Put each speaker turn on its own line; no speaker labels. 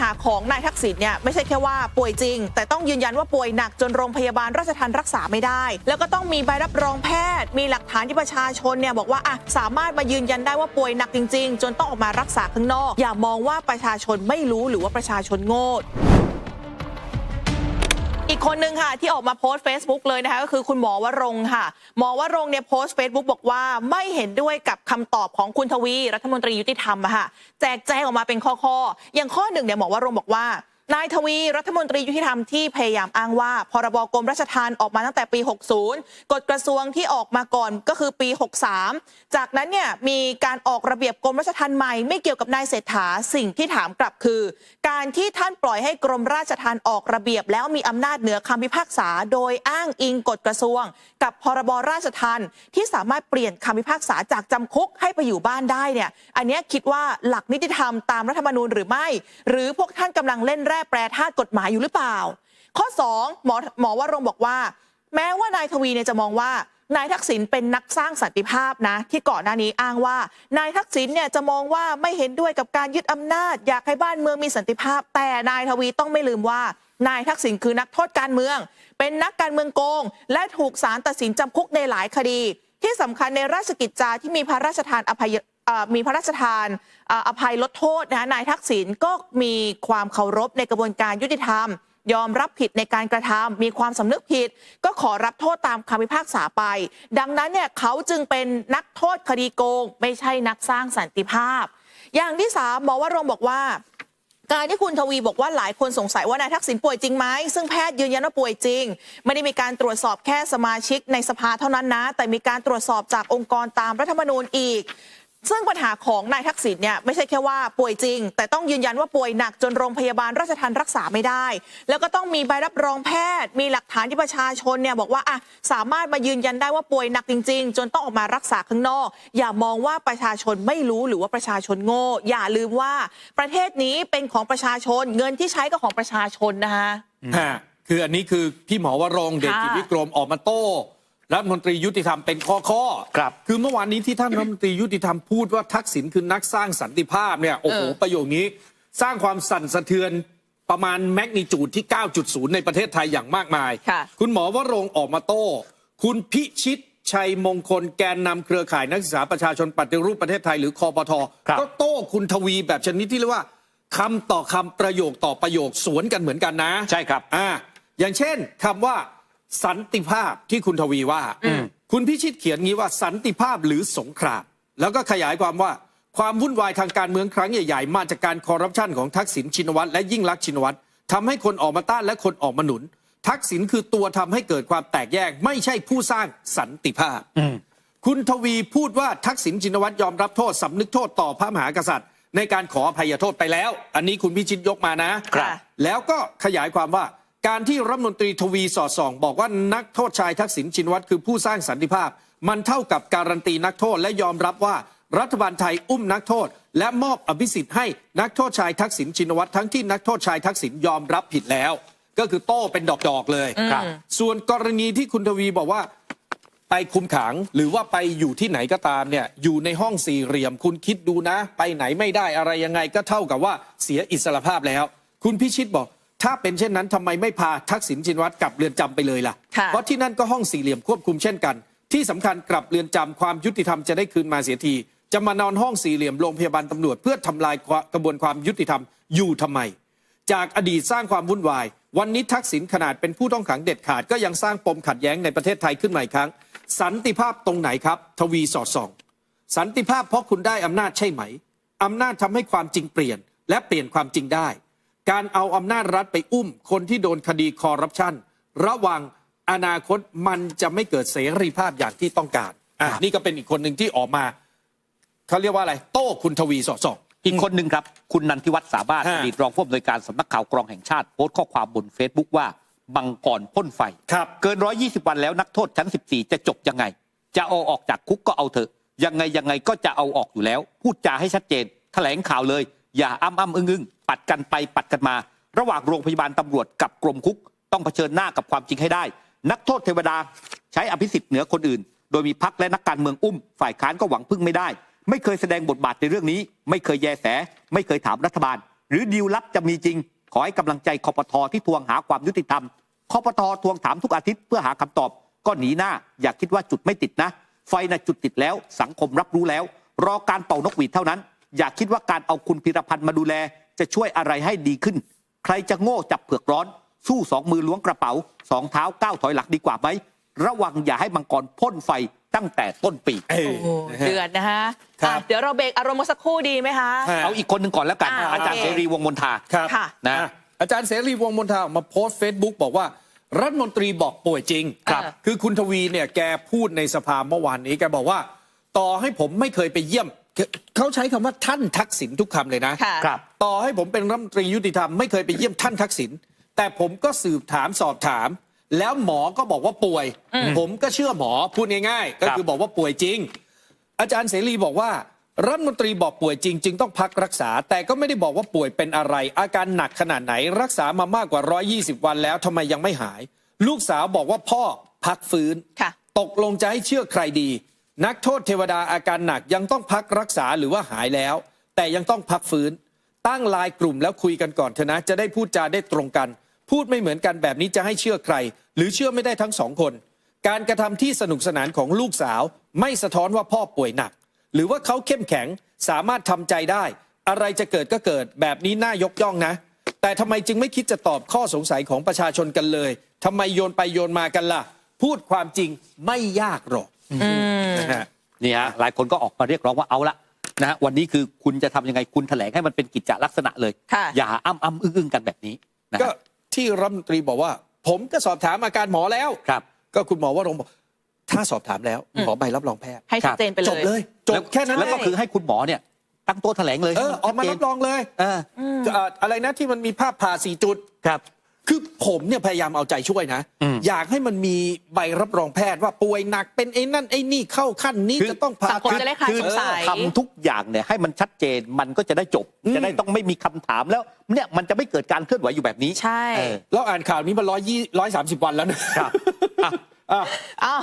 หาของนายทักษิณเนี่ยไม่ใช่แค่ว่าป่วยจริง แต่ต้องยืนยันว่าป่วยหนักจนโรงพยาบาลราชทันรักษาไม่ได้ แล้วก็ต้องมีใบรับรองแพทย์ มีหลักฐานที่ประชาชนเนี่ยบอกว่าอะสามารถมายืนยันได้ว่าป่วยหนักจริง ๆ จนต้องออกมารักษาข้างนอก อย่ามองว่าประชาชนไม่รู้หรือว่าประชาชนโง่ อีกคนนึงค่ะ ที่ออกมาโพสต์ Facebook เลยนะคะก็คือคุณหมอวรงค่ะ หมอวรงเนี่ยโพสต์ Facebook บอกว่าไม่เห็นด้วยกับคำตอบของคุณทวีรัฐมนตรียุติธรรมอะค่ะแจกแจงออกมาเป็นข้อๆอย่างข้อหนึ่งเนี่ยหมอวรงบอกว่า นายทวีรัฐมนตรียุติธรรมที่พยายามอ้างว่า พรบกรมราชทัณฑ์ออกมาตั้งแต่ปี 60 กฎกระทรวงที่ออกมาก่อนก็คือปี 63 จากนั้นเนี่ยมีการออกระเบียบกรมราชทัณฑ์ใหม่ไม่เกี่ยวกับนายเศรษฐาสิ่งที่ถามกลับคือ การที่ท่านปล่อยให้กรมราชทัณฑ์ออกระเบียบ แล้วมีอำนาจเหนือคำพิพากษา โดยอ้างอิงกฎกระทรวง กับพรบราชทัณฑ์ที่สามารถเปลี่ยนคำพิพากษาจากจำคุกให้ไปอยู่บ้านได้เนี่ยอันนี้คิดว่าหลักนิติธรรมตามรัฐธรรมนูญหรือไม่ หรือพวกท่านกำลังเล่นร่แปรธาตุกฎหมายอยู่หรือเปล่า ข้อ 2 หมอหมอวรงค์บอกว่า แม้ว่านายทวีเนี่ยจะมองว่านายทักษิณเป็นนักสร้างสันติภาพนะที่ก่อนหน้านี้อ้างว่า นายทักษิณเนี่ยจะมองว่าไม่เห็นด้วยกับการยึดอำนาจ อยากให้บ้านเมืองมีสันติภาพ แต่นายทวีต้องไม่ลืมว่า นายทักษิณคือนักโทษการเมือง เป็นนักการเมืองโกง และถูกศาลตัดสินจำคุกในหลายคดี ที่สำคัญในราชกิจจาที่มีพระราชทานอภัย มีพระราชทานอภัยลดโทษนะนายทักษิณก็มีความเคารพในกระบวนการยุติธรรม ยอมรับผิดในการกระทำมีความสำนึกผิด ก็ขอรับโทษตามคำพิพากษาไป ดังนั้นเนี่ยเขาจึงเป็นนักโทษคดีโกง ไม่ใช่นักสร้างสันติภาพ อย่างที่สามหมอวรงบอกว่าการที่คุณทวีบอกว่าหลายคนสงสัยว่านายทักษิณป่วยจริงไหมซึ่งแพทย์ยืนยันว่าป่วยจริง ไม่ได้มีการตรวจสอบแค่สมาชิกในสภาเท่านั้นนะ แต่มีการตรวจสอบจากองค์กรตามรัฐธรรมนูญอีก ซึ่งปัญหาของนายทักษิณเนี่ยไม่ใช่แค่ว่าป่วยจริง แต่ต้องยืนยันว่าป่วยหนักจนโรงพยาบาลราชทันรักษาไม่ได้ แล้วก็ต้องมีใบรับรองแพทย์ มีหลักฐานที่ประชาชนเนี่ยบอกว่าอะสามารถมายืนยันได้ว่าป่วยหนักจริง ๆ จนต้องออกมารักษาข้างนอก อย่ามองว่าประชาชนไม่รู้หรือว่าประชาชนโง่ อย่าลืมว่าประเทศนี้เป็นของประชาชน เงินที่ใช้ก็ของประชาชนนะคะ
คืออันนี้คือพี่หมอวรงเดชกิจวิกรมออกมาโต้ รัฐมนตรียุติธรรมเป็นข้อข้อๆ
ครับ
คือเมื่อวานนี้ที่ท่านรัฐมนตรียุติธรรมพูดว่าทักษิณคือนักสร้างสันติภาพเนี่ยโอ้โห
เออ
ประโยคนี้ สร้างความสั่นสะเทือนประมาณแมกนิจูดที่ 9.0 ในประเทศไทยอย่างมากมาย
ค่ะ
คุณหมอวรงค์ออกมาโต้ คุณพิชิตชัยมงคลแกนนำเครือข่ายนักศึกษาประชาชนปฏิรูปประเทศไทยหรือคอปท
ครับ
ก็โต้คุณทวีแบบชนิดที่เรียกว่าคำต่อคำประโยคต่อประโยคสวนกันเหมือนกันนะ
ใช่ครับ
อ่าอย่างเช่นคำว่า สันติภาพที่คุณทวีว่า คุณพิชิตเขียนงี้ว่าสันติภาพหรือสงคราม แล้วก็ขยายความว่าความวุ่นวายทางการเมืองครั้งใหญ่ๆ มาจากการคอร์รัปชันของทักษิณชินวัตรและยิ่งรักษณ์ชินวัตรทำให้คนออกมาต้านและคนออกมาหนุน ทักษิณคือตัวทำให้เกิดความแตกแยก ไม่ใช่ผู้สร้างสันติภาพคุณทวีพูดว่าทักษิณชินวัตรยอมรับโทษสำนึกโทษต่อพระมหากษัตริย์ ในการขออภัยโทษไปแล้ว อันนี้คุณพิชิตยกมานะ
ครับ
แล้วก็ขยายความว่า การที่รัฐมนตรีทวีสอดส่อง บอกว่านักโทษชายทักษิณชินวัตรคือผู้สร้างสันติภาพ มันเท่ากับการันตีนักโทษและยอมรับว่ารัฐบาลไทยอุ้มนักโทษ และมอบอภิสิทธิ์ให้นักโทษชายทักษิณชินวัตรทั้งที่นักโทษชายทักษิณยอมรับผิดแล้ว ก็คือโต้เป็นดอกๆเลย
ครับ
ส่วนกรณีที่คุณทวีบอกว่าไปคุมขังหรือว่าไปอยู่ที่ไหนก็ตามเนี่ยอยู่ในห้องสี่เหลี่ยมคุณคิดดูนะ ไปไหนไม่ได้อะไรยังไงก็เท่ากับว่าเสียอิสรภาพแล้ว คุณพิชิตบอก ถ้าเป็นเช่นนั้นทำไมไม่พาทักษิณชินวัตรกลับเรือนจำไปเลยล่ะ
ค่ะ
เพราะที่นั่นก็ห้องสี่เหลี่ยมควบคุมเช่นกัน ที่สำคัญกลับเรือนจำความยุติธรรมจะได้คืนมาเสียที จะมานอนห้องสี่เหลี่ยมโรงพยาบาลตำรวจเพื่อทำลายกระบวนความยุติธรรมอยู่ทำไม จากอดีตสร้างความวุ่นวาย วันนี้ทักษิณขนาดเป็นผู้ต้องขังเด็ดขาดก็ยังสร้างปมขัดแย้งในประเทศไทยขึ้นมาอีกครั้ง สันติภาพตรงไหนครับ ทวีสอดส่อง สันติภาพเพราะคุณได้อำนาจใช่ไหม อำนาจทำให้ความจริงเปลี่ยน และเปลี่ยนความจริงได้ การเอาอำนาจรัฐไปอุ้ม คนที่โดนคดีคอร์รัปชันระวังอนาคตมันจะไม่เกิดเสรีภาพอย่างที่ต้องการอะ
ครับ
นี่ก็เป็นอีกคนหนึ่งที่ออกมาเขาเรียกว่าอะไร โต้คุณทวีสอดส่อง
อีกคนหนึ่งครับ คุณนันทิวัฒน์สาบาท
ฮะ
อดีตรองผู้อำนวยการสำนักข่าวกรองแห่งชาติโพสต์ข้อความบน Facebook ว่าบังกรพ่นไฟ
ครับ
เกิน 120 วันแล้วนักโทษชั้น 14 จะจบยังไง จะเอาออกจากคุกก็เอาเถอะ ยังไงยังไงก็จะเอาออกอยู่แล้ว พูดจาให้ชัดเจน แถลงข่าวเลย อย่าอ้ำอ้ำอึ้งอึ้ง ปัดกันไปปัดกันมา ระหว่างโรงพยาบาลตำรวจกับกรมคุก ต้องเผชิญหน้ากับความจริงให้ได้ นักโทษเทวดาใช้อภิสิทธิ์เหนือคนอื่น โดยมีพักและนักการเมืองอุ้ม ฝ่ายค้านก็หวังพึ่งไม่ได้ ไม่เคยแสดงบทบาทในเรื่องนี้ ไม่เคยแยแส ไม่เคยถามรัฐบาล หรือดีลลับจะมีจริง ขอให้กำลังใจคอปทที่ทวงหาความยุติธรรมคอปททวงถามทุกอาทิตย์เพื่อหาคำตอบ ก็หนีหน้า อย่าคิดว่าจุดไม่ติดนะ ไฟน่ะจุดติดแล้ว สังคมรับรู้แล้ว รอการเป่านกหวีดเท่านั้น อย่าคิดว่าการเอาคุณพิรพันธ์มาดูแล จะช่วยอะไรให้ดีขึ้น ใครจะโง่จับเผือกร้อน สู้สองมือล้วงกระเป๋าสองเท้าก้าวถอยหลักดีกว่าไหมระวังอย่าให้มังกรพ่นไฟตั้งแต่ต้นปี
เออ
โอ้
นะฮะ
เดือดนะฮะ
ครับ
อะเดี๋ยวเราเบรกอารมณ์กันสักครู่ดีไหมคะ
ฮะ
เอาอีกคนหนึ่งก่อนแล้วกัน
อ่า
อาจารย์
โอเค
เสรีวงศ์มนทา
ครับ
ค่ะ
นะ
อ่อาจารย์เสรีวงศ์มนทาออกมาโพสต์เฟซบุ๊กบอกว่า รัฐมนตรีบอกป่วยจริง
ครับ
คือคุณทวีเนี่ยแกพูดในสภาเมื่อวานนี้แกบอกว่า ต่อให้ผมไม่เคยไปเยี่ยม เขาใช้คำว่าท่านทักษิณทุกคำเลยนะ
ค่ะ
ครับ
ต่อให้ผมเป็นรัฐมนตรียุติธรรมไม่เคยไปเยี่ยมท่านทักษิณแต่ผมก็สืบถามสอบถาม แล้วหมอก็บอกว่าป่วย ผมก็เชื่อหมอพูดง่ายๆ ก็คือบอกว่าป่วยจริง อาจารย์เสรีบอกว่ารัฐมนตรีบอกป่วยจริงจึงต้องพักรักษา แต่ก็ไม่ได้บอกว่าป่วยเป็นอะไร อาการหนักขนาดไหน รักษามามากกว่า 120 วันแล้วทำไมยังไม่หาย ลูกสาวบอกว่าพ่อพักฟื้น
ค่ะ
ตกลงจะให้เชื่อใครดี นักโทษเทวดาอาการหนักยังต้องพักรักษาหรือว่าหายแล้ว แต่ยังต้องพักฟื้น ตั้งไลายกลุ่มแล้วคุยกันก่อนเถอะนะ จะได้พูดจาได้ตรงกัน พูดไม่เหมือนกันแบบนี้จะให้เชื่อใคร หรือเชื่อไม่ได้ทั้งสองคน การกระทำที่สนุกสนานของลูกสาว ไม่สะท้อนว่าพ่อป่วยหนัก หรือว่าเขาเข้มแข็งสามารถทำใจได้ อะไรจะเกิดก็เกิดแบบนี้น่ายกย่องนะ แต่ทำไมจึงไม่คิดจะตอบข้อสงสัยของประชาชนกันเลยทำไมโยนไปโยนมากันล่ะ พูดความจริงไม่ยากหรอก นะฮะ
นี่ฮะหลายคนก็ออกมาเรียกร้องว่าเอาละนะฮะวันนี้คือคุณจะทำยังไงคุณแถลงให้มันเป็นกิจจลักษณะเลย
ค่ะ
อย่าอ้ำอ้ำอึ้งอึ้งกันแบบนี้นะ
ก็
ฮะ
ที่รัฐมนตรีบอกว่า ผมก็สอบถามอาการหมอแล้ว
ครับ
ก็คุณหมอว่ารงค์บอกถ้าสอบถามแล้วขอใบรับรองแพทย์
ให้ชัดเจนไปเลย
จบเลย จบแค่นั้น
แล้วก็
เย
คือให้คุณหมอเนี่ย ตั้งโต๊ะแถลงเลย
เออออกมา
ชั
รั
ด
บ
เจน
รองเลย
เออ
เอ่ออะไรนะที่มันมีภาพผ่าสี่จุด
ครับ
คือผมเนี่ยพยายามเอาใจช่วยนะ
อืม
อยากให้มันมีใบรับรองแพทย์ว่าป่วยหนักเป็นไอ้นั่นไอ้นี่เข้าขั้นนี้
คือ
จะต้องผ่า
สังคม
ตัด
จะได้คลาย
คือ
สงสัย
ทำทุกอย่างเนี่ยให้มันชัดเจนมันก็จะได้จบ
อืม
จะได้ต้องไม่มีคำถามแล้วเนี่ยมันจะไม่เกิดการเคลื่อนไหวอยู่แบบนี้
ใช่
เออ
เราอ่านข่าวนี้มาร้อยยี่ร้อยสามสิบวันแล้วนะครับ
อะ
อะ
อ้าว